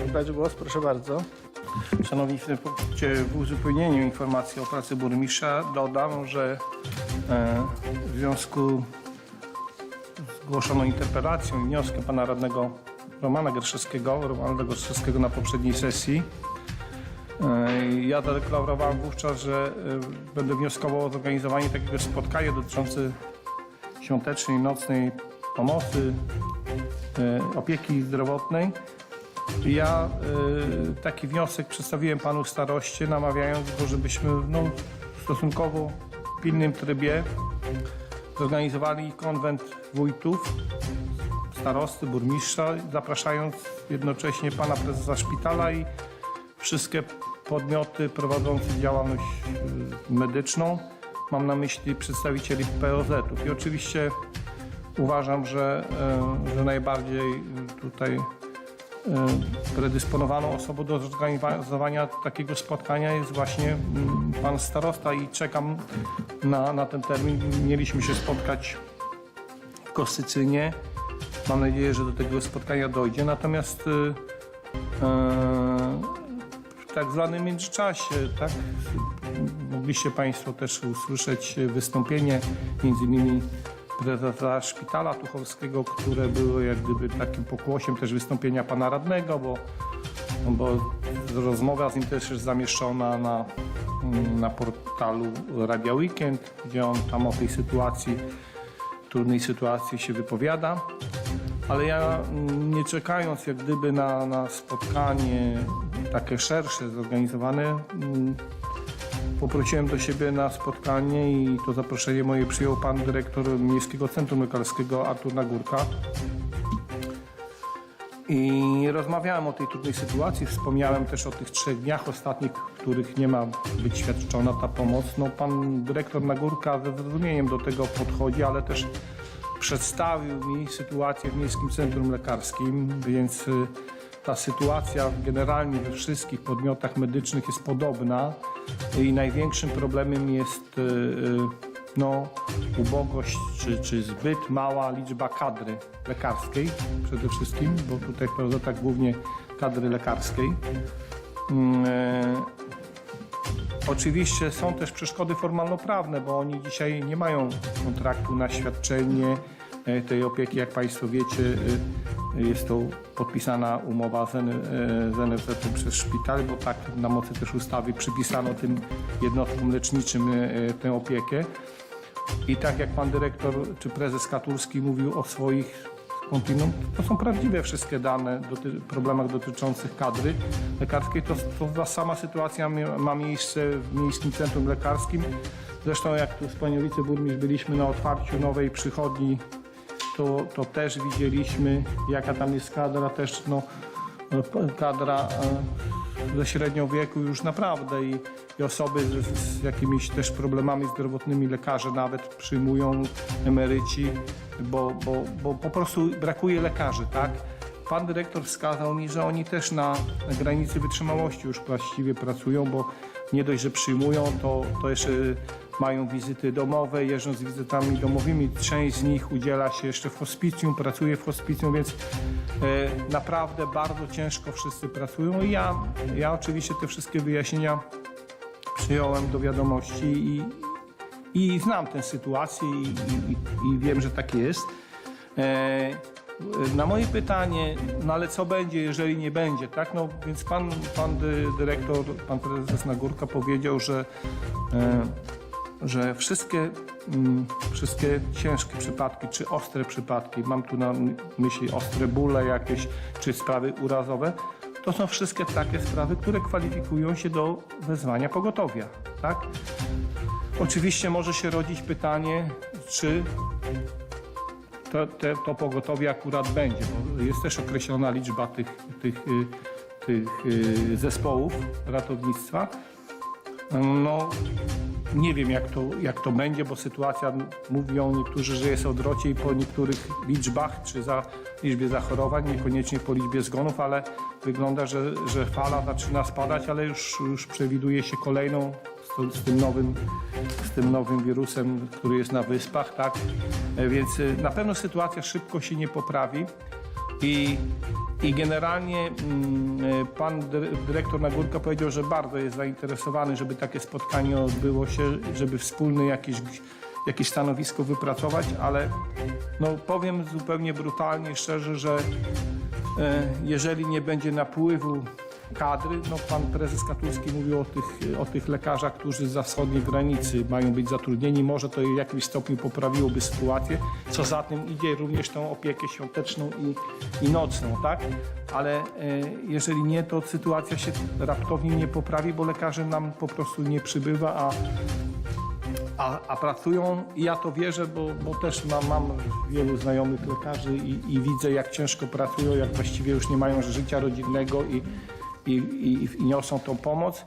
zabrać głos, proszę bardzo. Szanowni w uzupełnieniu informacji o pracy burmistrza dodam, że e, w związku z zgłoszoną interpelacją i wnioskiem pana radnego Romana Gerszewskiego, Romana Gerszewskiego na poprzedniej sesji, e, ja zadeklarowałem wówczas, że e, będę wnioskował o zorganizowanie takiego spotkania dotyczące świątecznej, nocnej pomocy, opieki zdrowotnej. Ja y, taki wniosek przedstawiłem panu staroście, namawiając go, żebyśmy no, w stosunkowo pilnym trybie zorganizowali konwent wójtów, starosty, burmistrza, zapraszając jednocześnie pana prezesa szpitala i wszystkie podmioty prowadzące działalność y, medyczną. Mam na myśli przedstawicieli POZ-ów. I oczywiście uważam, że, y, że najbardziej tutaj predysponowaną osobą do zorganizowania takiego spotkania jest właśnie mm, pan starosta i czekam na, na ten termin. Mieliśmy się spotkać w Kostycynie. Mam nadzieję, że do tego spotkania dojdzie. Natomiast y, y, w tak zwanym międzyczasie, tak, mogliście Państwo też usłyszeć wystąpienie między innymi prezesa szpitala tucholskiego, które było jak gdyby takim pokłosiem też wystąpienia pana radnego, bo, bo rozmowa z nim też jest zamieszczona na, na portalu Radia Weekend, gdzie on tam o tej sytuacji, trudnej sytuacji się wypowiada. Ale ja mm, nie czekając jak gdyby na, na spotkanie takie szersze, zorganizowane, mm, Poprosiłem do siebie na spotkanie i to zaproszenie moje przyjął pan dyrektor Miejskiego Centrum Lekarskiego Artur Nagórka. I rozmawiałem o tej trudnej sytuacji, wspomniałem też o tych trzech dniach ostatnich, w których nie ma być świadczona ta pomoc. No, pan dyrektor Nagórka ze zrozumieniem do tego podchodzi, ale też przedstawił mi sytuację w Miejskim Centrum Lekarskim, więc y, ta sytuacja generalnie we wszystkich podmiotach medycznych jest podobna i największym problemem jest y, y, no, ubogość czy, czy zbyt mała liczba kadry lekarskiej przede wszystkim, bo tutaj w tak głównie kadry lekarskiej. Mm, e, Oczywiście są też przeszkody formalno-prawne, bo oni dzisiaj nie mają kontraktu na świadczenie e, tej opieki. Jak Państwo wiecie, e, jest to podpisana umowa z, e, z NFZ przez szpital, bo tak na mocy też ustawy przypisano tym jednostkom leczniczym e, tę opiekę. I tak jak pan dyrektor czy prezes Katurski mówił o swoich kontinuum, to są prawdziwe wszystkie dane o problemach dotyczących kadry lekarskiej. To, to sama sytuacja ma miejsce w Miejskim Centrum Lekarskim. Zresztą jak tu z panią wiceburmistrz byliśmy na otwarciu nowej przychodni, to, to też widzieliśmy jaka tam jest kadra, też no, kadra e, ze średnią wieku już naprawdę i, i osoby z, z jakimiś też problemami zdrowotnymi lekarze nawet przyjmują emeryci, bo, bo, bo po prostu brakuje lekarzy, tak? Pan dyrektor wskazał mi, że oni też na, na granicy wytrzymałości już właściwie pracują, bo nie dość, że przyjmują, to, to jeszcze mają wizyty domowe, jeżdżą z wizytami domowymi. Część z nich udziela się jeszcze w hospicjum, pracuje w hospicjum, więc e, naprawdę bardzo ciężko wszyscy pracują i ja, ja oczywiście te wszystkie wyjaśnienia przyjąłem do wiadomości i, i znam tę sytuację i, i, i wiem, że tak jest. E, na moje pytanie, no ale co będzie, jeżeli nie będzie, tak? No więc pan, pan dy, dyrektor, pan prezes Nagórka powiedział, że, e, że wszystkie, mm, wszystkie ciężkie przypadki, czy ostre przypadki, mam tu na myśli ostre bóle jakieś, czy sprawy urazowe, to są wszystkie takie sprawy, które kwalifikują się do wezwania pogotowia, tak? Oczywiście może się rodzić pytanie, czy to, te, to pogotowie akurat będzie, bo jest też określona liczba tych, tych, y, tych y, zespołów ratownictwa. No, nie wiem jak to, jak to będzie, bo sytuacja, mówią niektórzy, że jest odwrotnie po niektórych liczbach, czy za liczbie zachorowań, niekoniecznie po liczbie zgonów, ale wygląda, że, że fala zaczyna spadać, ale już, już przewiduje się kolejną z, z tym nowym z tym nowym wirusem, który jest na wyspach, tak? E, Więc e, na pewno sytuacja szybko się nie poprawi i I generalnie mm, e, pan dy- dyrektor Nagórka powiedział, że bardzo jest zainteresowany, żeby takie spotkanie odbyło się, żeby wspólne jakieś, jakieś stanowisko wypracować, ale no, powiem zupełnie brutalnie, szczerze, że e, jeżeli nie będzie napływu kadry, no pan prezes Katulski mówił o tych, o tych lekarzach, którzy za wschodniej granicy mają być zatrudnieni. Może to w jakimś stopniu poprawiłoby sytuację. Co za tym idzie również tą opiekę świąteczną i, i nocną, tak? Ale e, jeżeli nie, to sytuacja się raptownie nie poprawi, bo lekarzy nam po prostu nie przybywa, a a, a pracują i ja to wierzę, bo, bo też mam, mam wielu znajomych lekarzy i, i widzę, jak ciężko pracują, jak właściwie już nie mają życia rodzinnego i, i, i, i niosą tą pomoc.